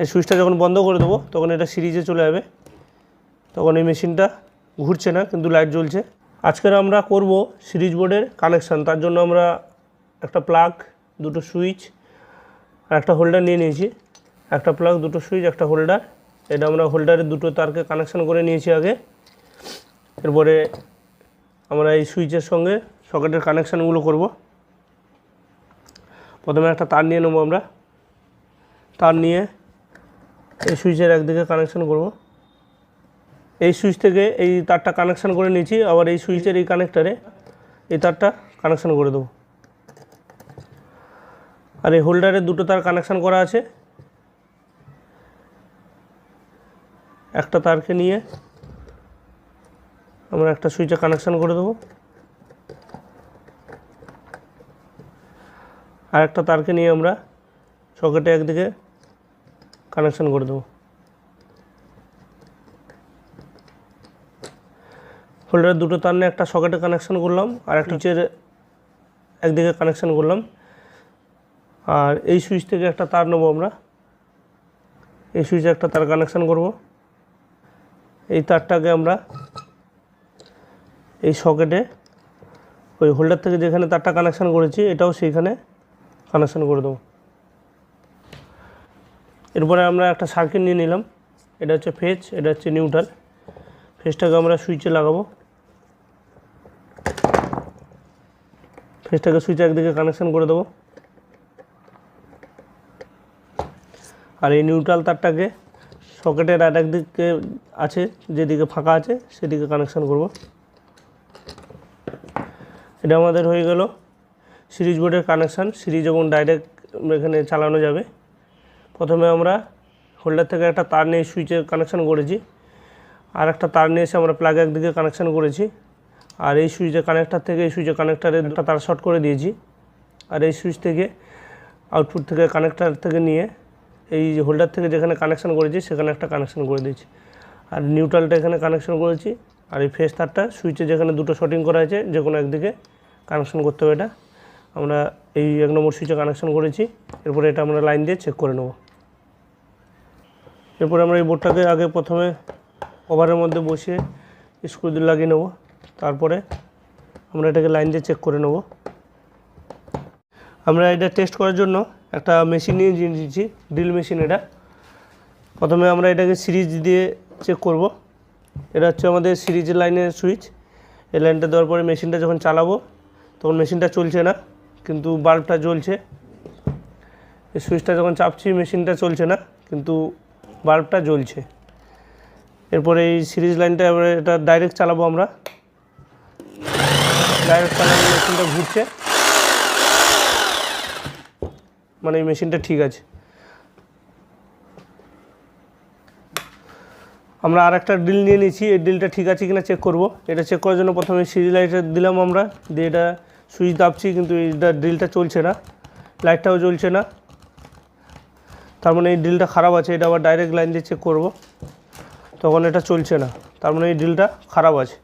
এই সুইচটা যখন বন্ধ করে দেবো, তখন এটা সিরিজে চলে যাবে। তখন এই মেশিনটা ঘুরছে না, কিন্তু লাইট জ্বলছে। আজকের আমরা করব সিরিজ বোর্ডের কানেকশান তার জন্য আমরা একটা প্লাগ দুটো সুইচ আর একটা হোল্ডার নিয়ে নিয়েছি। একটা প্লাগ দুটো সুইচ, একটা হোল্ডার এটা আমরা হোল্ডারের দুটো তারকে কানেকশান করে নিয়েছি আগে। এরপরে আমরা এই সুইচের সঙ্গে সকেটের কানেকশানগুলো করব। প্রথমে একটা তার নিয়ে নেব আমরা। তার নিয়ে এই সুইচের একদিকে কানেকশান করব। এই সুইচ থেকে এই তারটা কানেকশান করে নিয়েছি, আবার এই সুইচের এই কানেক্টারে এই তারটা কানেকশান করে দেবো। আর এই হোল্ডারে দুটো তার কানেকশান করা আছে। একটা তারকে নিয়ে আমরা একটা সুইচে কানেকশান করে দেবো। আর একটা তারকে নিয়ে আমরা সকেটে একদিকে কানেকশান করে দেবো। হোল্ডারের দুটো তার নিয়ে একটা সকেটে কানেকশান করলাম আর একটা সুইচের একদিকে কানেকশান করলাম। আর এই সুইচ থেকে একটা তার নেব আমরা। এই সুইচে একটা তার কানেকশান করব। এই তারটাকে আমরা এই সকেটে ওই হোল্ডার থেকে যেখানে তারটা কানেকশান করেছি এটাও সেইখানে কানেকশান করে দেবো। এরপরে আমরা একটা সার্কিট নিয়ে নিলাম। এটা হচ্ছে ফেজ এটা হচ্ছে নিউট্রাল ফেজটাকে আমরা সুইচে লাগাবো। ফেজটাকে সুইচে একদিকে কানেকশান করে দেবো। আর এই নিউট্রাল তারটাকে সকেটের আর একদিকে আছে, যেদিকে ফাঁকা আছে, সেদিকে কানেকশান করব। এটা আমাদের হয়ে গেল। সিরিজ বোর্ডের কানেকশান সিরিজ এবং ডাইরেক্ট এখানে চালানো যাবে। প্রথমে আমরা হোল্ডার থেকে একটা তার নিয়ে সুইচের কানেকশান করেছি। আর একটা তার নিয়ে এসে আমরা প্লাগ একদিকে কানেকশান করেছি। আর এই সুইচের কানেক্টার থেকে এই সুইচের কানেক্টারে একটা তার শর্ট করে দিয়েছি। আর এই সুইচ থেকে আউটপুট থেকে কানেক্টার থেকে নিয়ে এই হোল্ডার থেকে যেখানে কানেকশান করেছি, সেখানে একটা কানেকশান করে দিয়েছি। আর নিউট্রালটা এখানে কানেকশান করেছি। আর এই ফেস তারটা সুইচে যেখানে দুটো শটিং করা আছে, যে কোনো একদিকে কানেকশান করতে হবে এটা। আমরা এই এক নম্বর সুইচে কানেকশান করেছি। এরপরে এটা আমরা লাইন দিয়ে চেক করে নেব। এরপরে আমরা এই বোর্ডটাকে আগে প্রথমে কভারের মধ্যে বসিয়ে স্ক্রু দিয়ে লাগিয়ে নেব। তারপরে আমরা এটাকে লাইন দিয়ে চেক করে নেব। আমরা এটা টেস্ট করার জন্য একটা মেশিন নিয়ে নিয়েছি ড্রিল মেশিন এটা। প্রথমে আমরা এটাকে সিরিজ দিয়ে চেক করব। এটা হচ্ছে আমাদের সিরিজের লাইনের সুইচ এই লাইনটা দেওয়ার পরে মেশিনটা যখন চালাবো, তখন মেশিনটা চলছে না, কিন্তু বাল্বটা জ্বলছে। এই সুইচটা যখন চাপছি মেশিনটা চলছে না, কিন্তু বাল্বটা জ্বলছে। এরপরে এই সিরিজ লাইনটা এবারে এটা ডাইরেক্ট চালাবো আমরা। ডাইরেক্ট চালানো মেশিনটা ঘুরছে। মানে এই মেশিনটা ঠিক আছে। আমরা আর একটা ড্রিল নিয়ে নিয়েছি। এই ড্রিলটা ঠিক আছে কিনা চেক করব। এটা চেক করার জন্য প্রথমে সিরিজ লাইটটা দিলাম আমরা। দিয়ে এটা সুইচ দাবছি কিন্তু এইটা ড্রিলটা চলছে না। লাইটটাও জ্বলছে না। তার মানে এই ড্রিলটা খারাপ আছে, এটা আবার ডাইরেক্ট লাইন দিয়ে চেক করব। তখন এটা চলছে না। তার মানে এই ড্রিলটা খারাপ আছে।